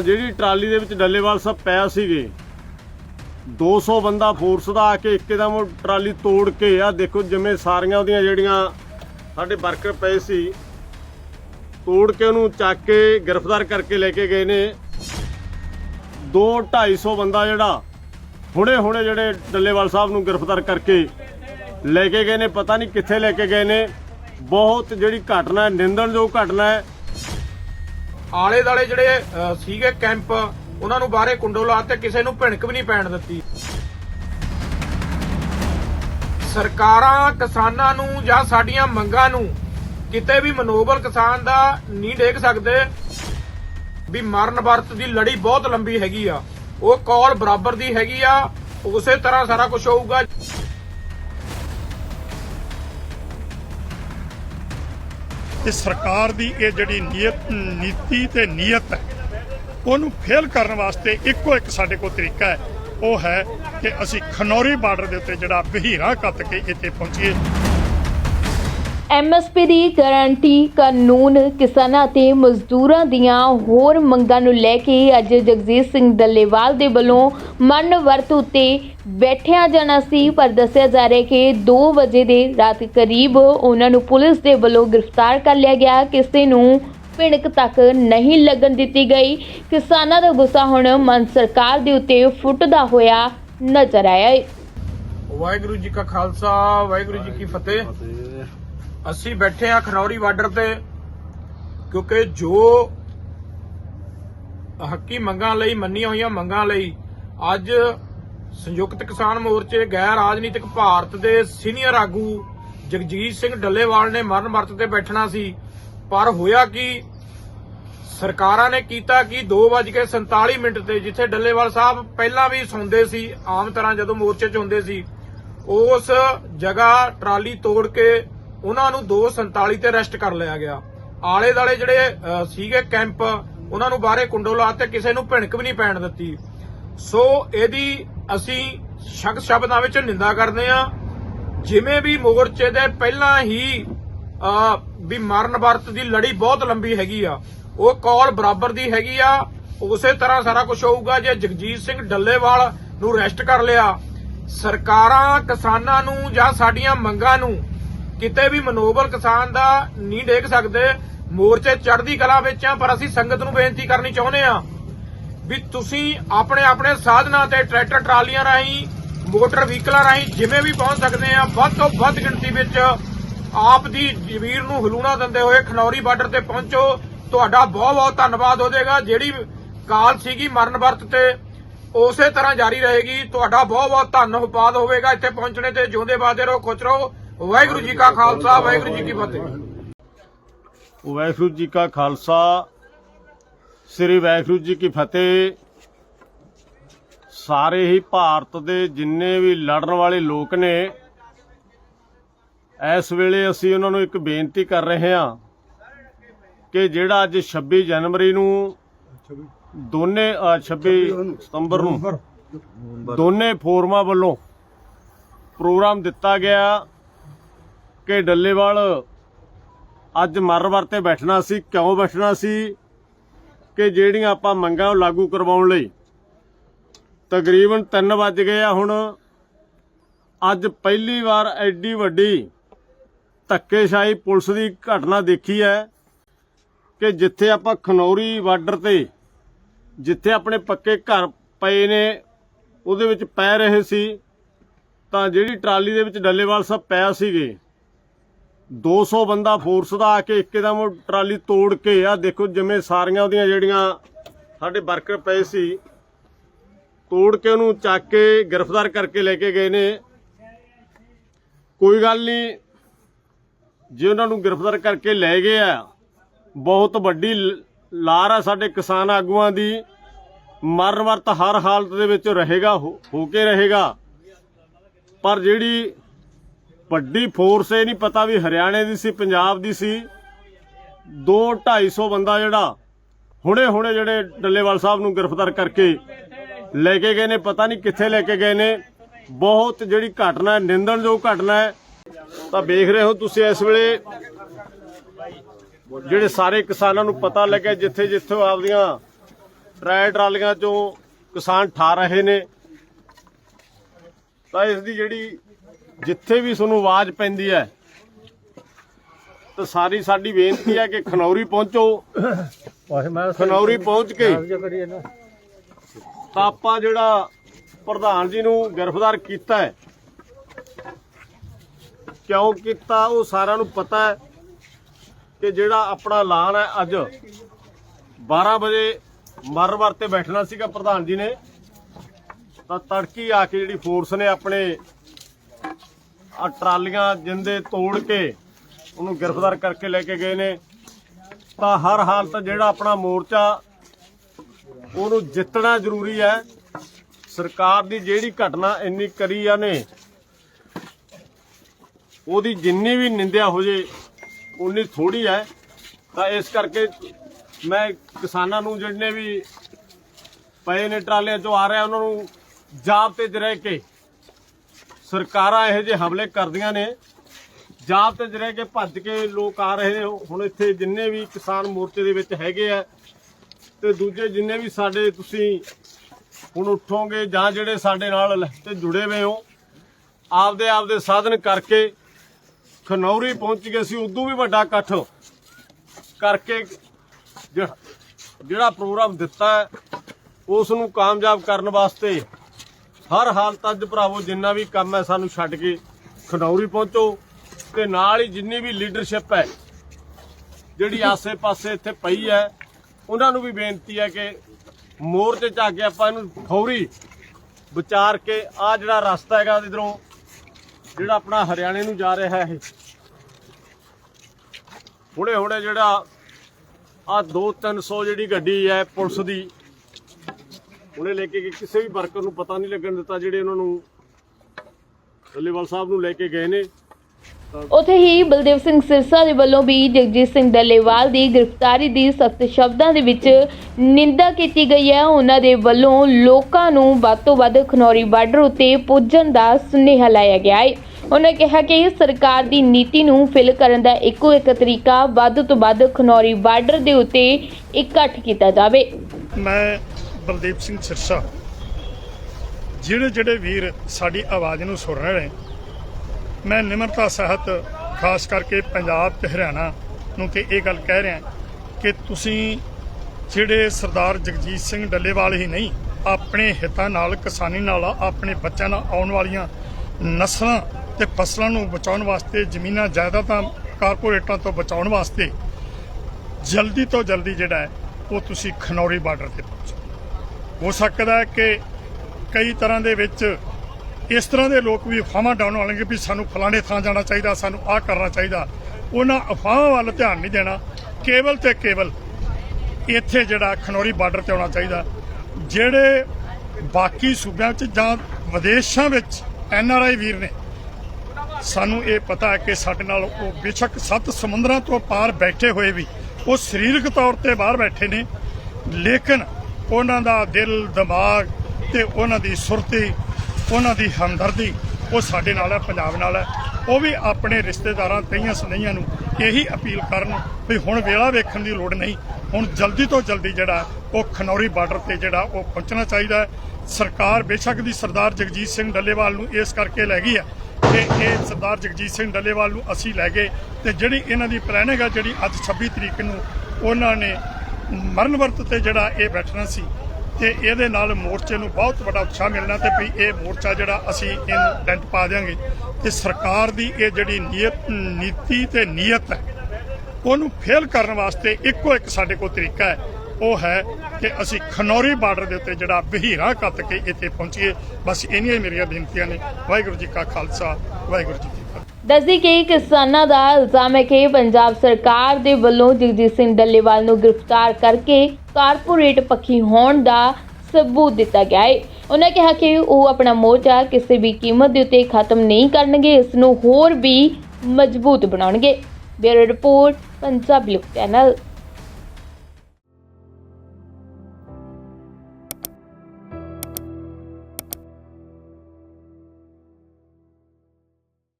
ਜਿਹੜੀ ਟਰਾਲੀ ਦੇ ਵਿੱਚ ਡੱਲੇਵਾਲ ਸਾਹਿਬ ਪੈ ਸੀਗੇ 200 ਬੰਦਾ ਫੋਰਸ ਦਾ ਆ ਕੇ ਇੱਕਦਮ ਉਹ ਟਰਾਲੀ ਤੋੜ ਕੇ ਆ ਦੇਖੋ ਜਿਵੇਂ ਸਾਰੀਆਂ ਉਹਦੀਆਂ ਜਿਹੜੀਆਂ ਸਾਡੇ ਵਰਕਰ ਪਏ ਸੀ, ਤੋੜ ਕੇ ਉਹਨੂੰ ਚੱਕ ਕੇ ਗ੍ਰਿਫਤਾਰ ਕਰਕੇ ਲੈ ਕੇ ਗਏ ਨੇ। 2 250 ਬੰਦਾ ਜਿਹੜਾ ਹੁਣੇ ਹੁਣੇ ਜਿਹੜੇ ਡੱਲੇਵਾਲ ਸਾਹਿਬ ਨੂੰ ਗ੍ਰਿਫਤਾਰ ਕਰਕੇ ਲੈ ਕੇ ਗਏ ਨੇ, ਪਤਾ ਨਹੀਂ ਕਿੱਥੇ ਲੈ ਕੇ ਗਏ ਨੇ। ਬਹੁਤ ਜਿਹੜੀ ਘਟਨਾ ਨਿੰਦਣਯੋਗ ਘਟਨਾ ਹੈ ਆਲੇ ਦਾਲੇ ਜਿਹੜੇ ਸੀਗੇ ਕੈਂਪ, ਉਹਨਾਂ ਨੂੰ ਬਾਹਰੇ ਕੁੰਡੋ ਲਾਤੇ ਕਿਸੇ ਨੂੰ ਭਿਣਕ ਵੀ ਨਹੀਂ ਪੈਣ ਦਿੱਤੀ। ਸਰਕਾਰਾਂ ਕਿਸਾਨਾਂ ਨੂੰ ਜਾਂ ਸਾਡੀਆਂ ਮੰਗਾਂ ਨੂੰ ਕਿਤੇ ਵੀ ਮਨੋਬਲ ਕਿਸਾਨ ਦਾ ਨਹੀਂ ਦੇਖ ਸਕਦੇ ਵੀ ਮਰਨ ਵਰਤ ਦੀ ਲੜੀ ਬਹੁਤ ਲੰਬੀ ਹੈਗੀ ਆ। ਉਹ ਕੌਲ ਬਰਾਬਰ ਦੀ ਹੈਗੀ ਆ, ਉਸੇ ਤਰ੍ਹਾਂ ਸਾਰਾ ਕੁਝ ਹੋਊਗਾ। ਤੇ ਸਰਕਾਰ ਦੀ ਇਹ ਜਿਹੜੀ ਨੀਅਤ, ਨੀਤੀ ਤੇ ਨੀਅਤ ਹੈ, ਉਹਨੂੰ ਫੇਲ ਕਰਨ ਵਾਸਤੇ ਇੱਕੋ ਇੱਕ ਸਾਡੇ ਕੋਲ ਤਰੀਕਾ ਹੈ। ਉਹ ਹੈ ਕਿ ਅਸੀਂ ਖਨੌਰੀ ਬਾਰਡਰ ਦੇ ਉੱਤੇ ਜਿਹੜਾ ਬਹੀਰਾ ਕੱਤ ਕੇ ਇੱਥੇ ਪਹੁੰਚੀਏ। ਐਮਐਸਪੀ ਦੀ ਗਾਰੰਟੀ ਕਾਨੂੰਨ ਕਿਸਾਨਾਂ ਅਤੇ ਮਜ਼ਦੂਰਾਂ ਦੀਆਂ ਹੋਰ ਮੰਗਾਂ ਨੂੰ ਲੈ ਕੇ ਅੱਜ ਜਗਜੀਤ ਸਿੰਘ ਦੱਲੇਵਾਲ ਦੇ ਵੱਲੋਂ ਮਰਨ ਵਰਤ ਉੱਤੇ ਬੈਠਿਆ ਜਾਣਾ ਸੀ ਪਰ ਦੱਸਿਆ ਜਾ ਰਿਹਾ ਕਿ 2 ਵਜੇ ਦੇ ਰਾਤ ਕਰੀਬ ਉਹਨਾਂ ਨੂੰ ਪੁਲਿਸ ਦੇ ਵੱਲੋਂ ਗ੍ਰਿਫਤਾਰ ਕਰ ਲਿਆ ਗਿਆ। ਕਿਸੇ ਨੂੰ ਭਿਣਕ ਤੱਕ ਨਹੀਂ ਲੱਗਣ ਦਿੱਤੀ ਗਈ। ਕਿਸਾਨਾਂ ਦਾ ਗੁੱਸਾ ਹੁਣ ਮਨ ਸਰਕਾਰ ਦੇ ਉੱਤੇ ਫੁੱਟਦਾ ਹੋਇਆ ਨਜ਼ਰ ਆਇਆ ਹੈ। ਵਾਹਿਗੁਰੂ ਜੀ ਕਾ ਖਾਲਸਾ ਵਾਹਿਗੁਰੂ ਜੀ ਕੀ ਫਤਿਹ। ਅਸੀਂ ਬੈਠੇ ਆ ਖਨੌਰੀ ਬਾਰਡਰ ਤੇ, ਕਿਉਂਕਿ ਜੋ ਹੱਕੀ ਮੰਗਾਂ ਲਈ, ਮੰਨੀਆਂ ਹੋਈਆਂ ਮੰਗਾਂ ਲਈ ਅੱਜ ਸੰਯੁਕਤ ਕਿਸਾਨ ਮੋਰਚੇ, ਗੈਰ ਰਾਜਨੀਤਿਕ ਭਾਰਤ ਦੇ ਸੀਨੀਅਰ ਆਗੂ ਜਗਜੀਤ ਸਿੰਘ ਡੱਲੇਵਾਲ ਨੇ ਮਰਨ ਵਰਤ ਤੇ ਬੈਠਣਾ ਸੀ। ਪਰ ਹੋਇਆ ਕਿ? ਸਰਕਾਰਾਂ ਨੇ ਕੀਤਾ ਕਿ? 2:47 ਮਿੰਟ ਤੇ, ਜਿੱਥੇ ਡੱਲੇਵਾਲ ਸਾਹਿਬ ਪਹਿਲਾਂ ਵੀ ਸੌਂਦੇ ਸੀ, ਆਮ ਤਰ੍ਹਾਂ ਜਦੋਂ ਮੋਰਚੇ 'ਚ ਹੁੰਦੇ ਸੀ, ਉਸ ਜਗ੍ਹਾ ਟਰਾਲੀ ਤੋੜ ਕੇ ਉਹਨਾਂ ਨੂੰ 2:47 ਤੇ ਅਰੈਸਟ ਕਰ ਲਿਆ ਗਿਆ। ਆਲੇ ਦਾਲੇ ਜਿਹੜੇ ਸੀਗੇ ਕੈਂਪ, ਉਹਨਾਂ ਨੂੰ ਬਾਹਰੇ ਕੁੰਡੋ ਲਾਤੇ ਕਿਸੇ ਨੂੰ ਭਿਣਕ ਵੀ ਨਹੀਂ ਪੈਣ ਦਿੱਤੀ। ਸੋ ਇਹਦੀ ਅਸੀਂ ਸ਼ਬਦ ਸ਼ਬਦਾਂ ਵਿੱਚ ਨਿੰਦਾ ਕਰਦੇ ਆ ਜਿਵੇਂ ਵੀ ਮੋਰਚੇ ਦੇ ਪਹਿਲਾਂ ਹੀ ਵੀ ਮਰਨ ਵਰਤ ਦੀ ਲੜੀ ਬਹੁਤ ਲੰਬੀ ਹੈਗੀ ਆ। ਉਹ ਕੌਲ ਬਰਾਬਰ ਦੀ ਹੈਗੀ ਆ। ਉਸੇ ਤਰ੍ਹਾਂ ਸਾਰਾ ਕੁਝ ਹੋਊਗਾ ਜੇ ਜਗਜੀਤ ਸਿੰਘ ਡੱਲੇਵਾਲ ਨੂੰ ਅਰੈਸਟ ਕਰ ਲਿਆ। ਸਰਕਾਰਾਂ ਕਿਸਾਨਾਂ ਨੂੰ ਜਾਂ ਸਾਡੀਆਂ ਮੰਗਾਂ ਨੂੰ ਕਿਤੇ ਵੀ ਮਨੋਬਲ ਕਿਸਾਨ ਦਾ ਨਹੀਂ ਦੇਖ ਸਕਦੇ, ਮੋਰਚੇ ਚੜ੍ਹਦੀ ਕਲਾ ਵਿੱਚ ਆ, ਪਰ ਅਸੀਂ ਸੰਗਤ ਨੂੰ ਬੇਨਤੀ ਕਰਨੀ ਚਾਹੁੰਦੇ ਆ ਵੀ ਤੁਸੀਂ ਆਪਣੇ ਆਪਣੇ ਸਾਧਨਾਂ ਤੇ ਟਰੈਕਟਰ ਟਰਾਲੀਆਂ ਰਾਹੀਂ, ਮੋਟਰ ਵਹੀਕਲਾਂ ਰਾਹੀਂ ਜਿਵੇਂ ਵੀ ਪਹੁੰਚ ਸਕਦੇ ਆ, ਵੱਧ ਤੋਂ ਵੱਧ ਗਿਣਤੀ ਵਿੱਚ ਆਪ ਦੀ ਜਵੀਰ ਨੂੰ ਹਲੂਣਾ ਦਿੰਦੇ ਹੋਏ ਖਨੌਰੀ ਬਾਰਡਰ ਤੇ ਪਹੁੰਚੋ। ਤੁਹਾਡਾ ਬਹੁਤ ਬਹੁਤ ਧੰਨਵਾਦ ਹੋਵੇਗਾ ਜਿਹੜੀ ਕਾਲ ਸੀਗੀ ਮਰਨ ਵਰਤ ਤੇ, ਉਸੇ ਤਰ੍ਹਾਂ ਜਾਰੀ ਰਹੇਗੀ। ਤੁਹਾਡਾ ਬਹੁਤ ਬਹੁਤ ਧੰਨਵਾਦ ਹੋਵੇਗਾ ਇੱਥੇ ਪਹੁੰਚਣੇ ਤੇ, ਜਿਉਂਦੇ ਬਾਦੇ ਰਹੋ, ਖੁਸ਼ ਰਹੋ। ਵਾਹਿਗੁਰੂ ਜੀ ਕਾ ਖਾਲਸਾ ਵਾਹਿਗੁਰੂ ਜੀ ਕੀ ਫਤਿਹ। ਵਾਹਿਗੁਰੂ ਜੀ ਕਾ ਖਾਲਸਾ ਸ੍ਰੀ ਵਾਹਿਗੁਰੂ ਜੀ ਕੀ ਫਤਿਹ। ਸਾਰੇ ਹੀ ਭਾਰਤ ਦੇ ਜਿੰਨੇ ਵੀ ਲੜਨ ਵਾਲੇ ਲੋਕ ਨੇ ਇਸ ਵੇਲੇ ਅਸੀਂ ਉਹਨਾਂ ਨੂੰ ਇੱਕ ਬੇਨਤੀ ਕਰ ਰਹੇ ਹਾਂ ਕਿ ਜਿਹੜਾ ਅੱਜ 26 ਜਨਵਰੀ ਨੂੰ ਦੋਨੇ ਅ, 26 ਸਤੰਬਰ ਨੂੰ ਦੋਨੇ ਫੋਰਮਾਂ ਵੱਲੋਂ ਪ੍ਰੋਗਰਾਮ ਦਿੱਤਾ ਗਿਆ। ਕਿ ਡੱਲੇਵਾਲ, ਅੱਜ ਮਰ ਵਰਤੇ ਬੈਠਣਾ ਸੀ, ਕਿਉਂ ਬੈਠਣਾ ਸੀ? ਕਿ ਜਿਹੜੀਆਂ ਆਪਾਂ ਮੰਗਾਂ ਉਹ ਲਾਗੂ ਕਰਵਾਉਣ ਲਈ। ਤਕਰੀਬਨ 3 ਵੱਜ ਗਏ ਆ ਹੁਣ। ਅੱਜ ਪਹਿਲੀ ਵਾਰ ਐਡੀ ਵੱਡੀ ਧੱਕੇਸ਼ਾਹੀ ਪੁਲਿਸ ਦੀ ਘਟਨਾ ਦੇਖੀ ਹੈ ਕਿ ਜਿੱਥੇ ਆਪਾਂ ਖਨੌਰੀ ਬਾਰਡਰ ਤੇ ਜਿੱਥੇ ਆਪਣੇ ਪੱਕੇ ਘਰ ਪਏ ਨੇ, ਉਹਦੇ ਵਿੱਚ ਪੈ ਰਹੇ ਸੀ, ਤਾਂ ਜਿਹੜੀ ਟਰਾਲੀ ਦੇ ਵਿੱਚ ਡੱਲੇਵਾਲ ਸਾਹਿਬ ਪਿਆ ਸੀਗੇ 200 ਬੰਦਾ ਫੋਰਸ ਦਾ ਆ ਕੇ ਇੱਕਦਮ ਉਹ ਟਰਾਲੀ ਤੋੜ ਕੇ ਆ, ਦੇਖੋ ਜਿਵੇਂ ਸਾਰੀਆਂ ਉਹਦੀਆਂ ਜਿਹੜੀਆਂ ਸਾਡੇ ਵਰਕਰ ਪਏ ਸੀ, ਤੋੜ ਕੇ ਉਹਨੂੰ ਚੱਕ ਕੇ ਗ੍ਰਿਫਤਾਰ ਕਰਕੇ ਲੈ ਕੇ ਗਏ ਨੇ। ਕੋਈ ਗੱਲ ਨਹੀਂ, ਜੇ ਉਹਨਾਂ ਨੂੰ ਗ੍ਰਿਫਤਾਰ ਕਰਕੇ ਲੈ ਗਏ ਆ, ਬਹੁਤ ਵੱਡੀ ਲਾਰ ਆ ਸਾਡੇ ਕਿਸਾਨ ਆਗੂਆਂ ਦੀ। ਮਰਨ ਵਰਤ ਹਰ ਹਾਲਤ ਦੇ ਵਿੱਚ ਰਹੇਗਾ, ਹੋ ਹੋ ਕੇ ਰਹੇਗਾ। ਪਰ ਜਿਹੜੀ ਵੱਡੀ ਫੋਰਸ ਇਹ ਨਹੀਂ ਪਤਾ ਵੀ ਹਰਿਆਣੇ ਦੀ ਸੀ ਪੰਜਾਬ ਦੀ ਸੀ। 2 250 ਬੰਦਾ ਜਿਹੜਾ ਹੁਣੇ ਹੁਣੇ ਜਿਹੜੇ ਡੱਲੇਵਾਲ ਸਾਹਿਬ ਨੂੰ ਗ੍ਰਿਫਤਾਰ ਕਰਕੇ ਲੈ ਕੇ ਗਏ ਨੇ ਪਤਾ ਨਹੀਂ ਕਿੱਥੇ ਲੈ ਕੇ ਗਏ ਨੇ। ਬਹੁਤ ਜਿਹੜੀ ਘਟਨਾ ਹੈ, ਨਿੰਦਣਯੋਗ ਘਟਨਾ ਹੈ। ਤਾਂ ਵੇਖ ਰਹੇ ਹੋ ਤੁਸੀਂ ਇਸ ਵੇਲੇ ਜਿਹੜੇ ਸਾਰੇ ਕਿਸਾਨਾਂ ਨੂੰ ਪਤਾ ਲੱਗਿਆ ਜਿੱਥੇ ਜਿੱਥੇ ਆਪਦੀਆਂ ਟਰੈ ਟਰਾਲੀਆਂ ਚੋਂ ਕਿਸਾਨ ਠਾ ਰਹੇ ਨੇ। ਤਾਂ ਇਸ ਦੀ ਜਿਹੜੀ ਜਿੱਥੇ ਵੀ ਤੁਹਾਨੂੰ ਆਵਾਜ਼ ਪੈਂਦੀ ਹੈ ਤਾਂ ਸਾਰੀ ਸਾਡੀ ਬੇਨਤੀ ਹੈ ਕਿ ਖਨੌਰੀ ਪਹੁੰਚੋ। ਖਨੌਰੀ ਪਹੁੰਚ ਕੇ ਤਾਂ ਆਪਾਂ ਜਿਹੜਾ ਪ੍ਰਧਾਨ ਜੀ ਨੂੰ ਗ੍ਰਿਫਤਾਰ ਕੀਤਾ ਹੈ ਕਿਉਂ ਕੀਤਾ ਉਹ ਸਾਰਿਆਂ ਨੂੰ ਪਤਾ ਹੈ ਕਿ ਜਿਹੜਾ ਆਪਣਾ ਐਲਾਨ ਹੈ ਅੱਜ 12 ਵਜੇ ਮਰਵਰ ਤੇ ਬੈਠਣਾ ਸੀਗਾ ਪ੍ਰਧਾਨ ਜੀ ਨੇ ਤਾਂ ਤੜਕੀ ਆ ਕੇ ਜਿਹੜੀ ਫੋਰਸ ਨੇ ਆਪਣੇ ਆ ਟਰਾਲੀਆਂ ਜਿੰਦੇ ਤੋੜ ਕੇ ਉਹਨੂੰ ਗ੍ਰਿਫਤਾਰ ਕਰਕੇ ਲੈ ਕੇ ਗਏ ਨੇ। ਤਾਂ ਹਰ ਹਾਲਤ ਜਿਹੜਾ ਆਪਣਾ ਮੋਰਚਾ, ਉਹਨੂੰ ਜਿੱਤਣਾ ਜ਼ਰੂਰੀ ਹੈ। ਸਰਕਾਰ ਦੀ ਜਿਹੜੀ ਘਟਨਾ ਇੰਨੀ ਕਰੀ ਆ ਨੇ, ਉਹਦੀ ਜਿੰਨੀ ਵੀ ਨਿੰਦਿਆ ਹੋ ਜੇ, ਉਨੀ ਥੋੜੀ ਹੈ। ਤਾਂ ਇਸ ਕਰਕੇ ਮੈਂ ਕਿਸਾਨਾਂ ਨੂੰ ਜਿਹੜੇ ਵੀ ਪਏ ਨੇ ਟਰਾਲਿਆਂ ਚੋਂ ਆ ਰਹੇ, ਉਹਨਾਂ ਨੂੰ ਜਾਬ ਤੇ ਰਹਿ ਕੇ ਸਰਕਾਰਾਂ ਇਹੋ ਜਿਹੇ ਹਮਲੇ ਕਰਦੀਆਂ ਨੇ। ਜਾਬ ਤੇ 'ਚ ਰਹਿ ਕੇ ਭੱਜ ਕੇ ਲੋਕ ਆ ਰਹੇ ਨੇ, ਹੁਣ ਇੱਥੇ ਜਿੰਨੇ ਵੀ ਕਿਸਾਨ ਮੋਰਚੇ ਦੇ ਵਿੱਚ ਹੈਗੇ ਆ, ਤੇ ਦੂਜੇ ਜਿੰਨੇ ਵੀ ਸਾਡੇ ਤੁਸੀਂ ਹੁਣ ਉੱਠੋਗੇ ਜਾਂ ਜਿਹੜੇ ਸਾਡੇ ਨਾਲ ਤੇ ਜੁੜੇ ਹੋਏ ਹੋ, ਆਪਦੇ ਆਪਦੇ ਸਾਧਨ ਕਰਕੇ ਖਨੌਰੀ ਪਹੁੰਚ ਗਏ ਸੀ, ਉਦੋਂ ਵੀ ਵੱਡਾ ਇਕੱਠ ਕਰਕੇ ਜਿਹੜਾ ਪ੍ਰੋਗਰਾਮ ਦਿੱਤਾ ਉਸ ਨੂੰ ਕਾਮਯਾਬ ਕਰਨ ਵਾਸਤੇ ਹਰ ਹਾਲਤ ਅੱਜ ਭਰਾਵੋ ਜਿੰਨਾ ਵੀ ਕੰਮ ਹੈ ਸਾਨੂੰ ਛੱਡ ਕੇ ਖਨੌਰੀ ਪਹੁੰਚੋ ਤੇ ਨਾਲ ਹੀ ਜਿੰਨੀ ਵੀ ਲੀਡਰਸ਼ਿਪ ਹੈ, ਜਿਹੜੀ ਆਸੇ-ਪਾਸੇ ਇੱਥੇ ਪਈ ਹੈ, ਉਹਨਾਂ ਨੂੰ ਵੀ ਬੇਨਤੀ ਹੈ ਕਿ ਮੋਰਚੇ 'ਚ ਆ ਕੇ ਆਪਾਂ ਇਹਨੂੰ ਫੌਰੀ ਵਿਚਾਰ ਕੇ ਆ ਜਿਹੜਾ ਰਸਤਾ ਹੈਗਾ ਇਧਰੋਂ, ਜਿਹੜਾ ਆਪਣਾ ਹਰਿਆਣੇ ਨੂੰ ਜਾ ਰਿਹਾ ਹੈ ਇਹ ਹੁਣੇ ਹੁਣੇ ਜਿਹੜਾ ਆ 2-300 ਜਿਹੜੀ ਗੱਡੀ ਹੈ ਪੁਲਿਸ ਦੀ ਉਹਨੇ ਲੈ ਕੇ ਕਿਸੇ ਵੀ ਵਰਕਰ ਨੂੰ ਪਤਾ ਨਹੀਂ ਲੱਗਣ ਦਿੱਤਾ ਜਿਹੜੇ ਉਹਨਾਂ ਨੂੰ ਡੱਲੇਵਾਲ ਸਾਹਿਬ ਨੂੰ ਲੈ ਕੇ ਗਏ ਨੇ। ਉੱਥੇ ਹੀ ਬਲਦੇਵ ਸਿੰਘ ਸਿਰਸਾ ਦੇ ਵੱਲੋਂ ਵੀ ਜਗਜੀਤ ਸਿੰਘ ਡੱਲੇਵਾਲ ਦੀ ਗ੍ਰਿਫਤਾਰੀ ਦੀ ਸਖਤ ਸ਼ਬਦਾਂ ਦੇ ਵਿੱਚ ਨਿੰਦਾ ਕੀਤੀ ਗਈ ਹੈ। ਉਹਨਾਂ ਦੇ ਵੱਲੋਂ ਲੋਕਾਂ ਨੂੰ ਵੱਧ ਤੋਂ ਵੱਧ ਖਨੌਰੀ ਬਾਰਡਰ ਉੱਤੇ ਪੁੱਜਣ ਦਾ ਸੁਨੇਹਾ ਲਾਇਆ ਗਿਆ ਹੈ। ਉਹਨਾਂ ਕਿਹਾ ਕਿ ਸਰਕਾਰ ਦੀ ਨੀਤੀ ਨੂੰ ਫਿਲ ਕਰਨ ਦਾ ਇੱਕੋ ਇੱਕ ਤਰੀਕਾ ਵੱਧ ਤੋਂ ਵੱਧ ਖਨੌਰੀ ਬਾਰਡਰ ਦੇ ਉੱਤੇ ਇਕੱਠ ਕੀਤਾ ਜਾਵੇ। ਮੈਂ ਬਲਦੀਪ ਸਿੰਘ ਸਿਰਸਾ। ਜਿਹੜੇ ਜਿਹੜੇ ਵੀਰ ਸਾਡੀ ਆਵਾਜ਼ ਨੂੰ ਸੁਣ ਰਹੇ ਨੇ, ਮੈਂ ਨਿਮਰਤਾ ਸਹਿਤ ਖਾਸ ਕਰਕੇ ਪੰਜਾਬ ਤੇ ਹਰਿਆਣਾ ਨੂੰ ਤੇ ਇਹ ਗੱਲ ਕਹਿ ਰਿਹਾ ਕਿ ਤੁਸੀਂ ਜਿਹੜੇ ਸਰਦਾਰ ਜਗਜੀਤ ਸਿੰਘ ਡੱਲੇਵਾਲ ਹੀ ਨਹੀਂ, ਆਪਣੇ ਹਿੱਤਾਂ ਨਾਲ, ਕਿਸਾਨੀ ਨਾਲ, ਆਪਣੇ ਬੱਚਿਆਂ ਨਾਲ ਆਉਣ ਵਾਲੀਆਂ ਨਸਲਾਂ ਤੇ ਫਸਲਾਂ ਨੂੰ ਬਚਾਉਣ ਵਾਸਤੇ, ਜ਼ਮੀਨਾਂ ਜਾਇਦਾਦਾਂ ਕਾਰਪੋਰੇਟਾਂ ਤੋਂ ਬਚਾਉਣ ਵਾਸਤੇ ਜਲਦੀ ਤੋਂ ਜਲਦੀ ਜਿਹੜਾ ਹੈ, ਉਹ ਤੁਸੀਂ ਖਨੌਰੀ ਬਾਰਡਰ ਤੇ ਹੋ ਸਕਦਾ ਹੈ ਕਿ ਕਈ ਤਰ੍ਹਾਂ ਦੇ ਵਿੱਚ ਇਸ ਤਰ੍ਹਾਂ ਦੇ ਲੋਕ ਵੀ ਅਫਵਾਹਾਂ ਡਾਉਣ ਵਾਲੇ ਵੀ ਸਾਨੂੰ ਫਲਾਣੇ ਥਾਂ ਜਾਣਾ ਚਾਹੀਦਾ, ਸਾਨੂੰ ਆਹ ਕਰਨਾ ਚਾਹੀਦਾ। ਉਹਨਾਂ ਅਫਵਾਹਾਂ ਵੱਲ ਧਿਆਨ ਨਹੀਂ ਦੇਣਾ। ਕੇਵਲ ਤੇ ਕੇਵਲ ਇੱਥੇ ਜਿਹੜਾ ਖਨੌਰੀ ਬਾਰਡਰ ਤੇ ਆਉਣਾ ਚਾਹੀਦਾ। ਜਿਹੜੇ ਬਾਕੀ ਸੂਬਿਆਂ 'ਚ ਜਾਂ ਵਿਦੇਸ਼ਾਂ ਵਿੱਚ ਐਨ ਆਰ ਆਈ ਵੀਰ ਨੇ, ਸਾਨੂੰ ਇਹ ਪਤਾ ਹੈ ਕਿ ਸਾਡੇ ਨਾਲ ਉਹ ਬੇਸ਼ੱਕ ਸੱਤ ਸਮੁੰਦਰਾਂ ਤੋਂ ਪਾਰ ਬੈਠੇ ਹੋਏ ਵੀ, ਉਹ ਸਰੀਰਕ ਤੌਰ ਤੇ ਬਾਹਰ ਬੈਠੇ ਨੇ। ਲੇਕਿਨ ਉਹਨਾਂ ਦਾ ਦਿਲ, ਦਿਮਾਗ ਤੇ ਉਹਨਾਂ ਦੀ ਸੁਰਤੀ, ਉਹਨਾਂ ਦੀ ਹਮਦਰਦੀ, ਉਹ ਸਾਡੇ ਨਾਲ ਹੈ, ਪੰਜਾਬ ਨਾਲ ਹੈ। ਉਹ ਵੀ ਆਪਣੇ ਰਿਸ਼ਤੇਦਾਰਾਂ ਤਈਆਂ ਸੁਨਈਆਂ ਨੂੰ ਇਹੀ ਅਪੀਲ ਕਰਨ ਵੀ ਹੁਣ ਵੇਲਾ ਵੇਖਣ ਦੀ ਲੋੜ ਨਹੀਂ। ਹੁਣ ਜਲਦੀ ਤੋਂ ਜਲਦੀ ਜਿਹੜਾ ਉਹ ਖਨੌਰੀ ਬਾਰਡਰ ਤੇ ਜਿਹੜਾ ਉਹ ਪਹੁੰਚਣਾ ਚਾਹੀਦਾ ਹੈ। ਸਰਕਾਰ ਬੇਸ਼ੱਕ ਦੀ ਸਰਦਾਰ ਜਗਜੀਤ ਸਿੰਘ ਡੱਲੇਵਾਲ ਨੂੰ ਇਸ ਕਰਕੇ ਲੈ ਗਈ ਹੈ ਕਿ ਇਹ ਸਰਦਾਰ ਜਗਜੀਤ ਸਿੰਘ ਡੱਲੇਵਾਲ ਨੂੰ ਅਸੀਂ ਲੈ ਗਏ ਤੇ ਜਿਹੜੀ ਇਹਨਾਂ ਦੀ ਪਲੈਨਿੰਗ ਹੈ ਜਿਹੜੀ ਅੱਜ 26 ਤਰੀਕ ਨੂੰ ਉਹਨਾਂ ਨੇ ਮਰਨ ਵਰਤ ਤੇ ਜਿਹੜਾ ਇਹ ਬੈਠਣਾ ਸੀ ਤੇ ਇਹਦੇ ਨਾਲ ਮੋਰਚੇ ਨੂੰ ਬਹੁਤ ਵੱਡਾ ਉਤਸ਼ਾਹ ਮਿਲਣਾ ਤੇ ਵੀ ਇਹ ਮੋਰਚਾ ਜਿਹੜਾ ਅਸੀਂ ਇਹਨੂੰ ਡੈਂਟ ਪਾ ਦਿਆਂਗੇ। ਤੇ ਸਰਕਾਰ ਦੀ ਇਹ ਜਿਹੜੀ ਨੀਅਤ, ਨੀਤੀ ਤੇ ਨੀਅਤ ਹੈ, ਉਹਨੂੰ ਫੇਲ ਕਰਨ ਵਾਸਤੇ ਇੱਕੋ ਇੱਕ ਸਾਡੇ ਕੋਲ ਤਰੀਕਾ ਹੈ। ਉਹ ਹੈ ਕਿ ਅਸੀਂ ਖਨੌਰੀ ਬਾਰਡਰ ਦੇ ਉੱਤੇ ਜਿਹੜਾ ਬਹੀਰਾ ਕੱਤ ਕੇ ਇੱਥੇ ਪਹੁੰਚੀਏ। ਬਸ ਇੰਨੀਆਂ ਹੀ ਮੇਰੀਆਂ ਬੇਨਤੀਆਂ ਨੇ। ਵਾਹਿਗੁਰੂ ਜੀ ਕਾ ਖਾਲਸਾ, ਵਾਹਿਗੁਰੂ ਜੀ ਦੱਸਦੀ ਕਿ ਕਿਸਾਨਾਂ ਦਾ ਇਲਜ਼ਾਮ ਹੈ ਕਿ ਪੰਜਾਬ ਸਰਕਾਰ ਦੇ ਵੱਲੋਂ ਜਗਜੀਤ ਸਿੰਘ ਡੱਲੇਵਾਲ ਨੂੰ ਗ੍ਰਿਫਤਾਰ ਕਰਕੇ ਕਾਰਪੋਰੇਟ ਪੱਖੀ ਹੋਣ ਦਾ ਸਬੂਤ ਦਿੱਤਾ ਗਿਆ ਹੈ। ਉਹਨਾਂ ਕਿਹਾ ਕਿ ਉਹ ਆਪਣਾ ਮੋਰਚਾ ਕਿਸੇ ਵੀ ਕੀਮਤ ਦੇ ਉੱਤੇ ਖਤਮ ਨਹੀਂ ਕਰਨਗੇ, ਇਸ ਨੂੰ ਹੋਰ ਵੀ ਮਜ਼ਬੂਤ ਬਣਾਉਣਗੇ। ਬਿਊਰੋ ਰਿਪੋਰਟ, ਪੰਜਾਬ ਲੋਕ ਚੈਨਲ।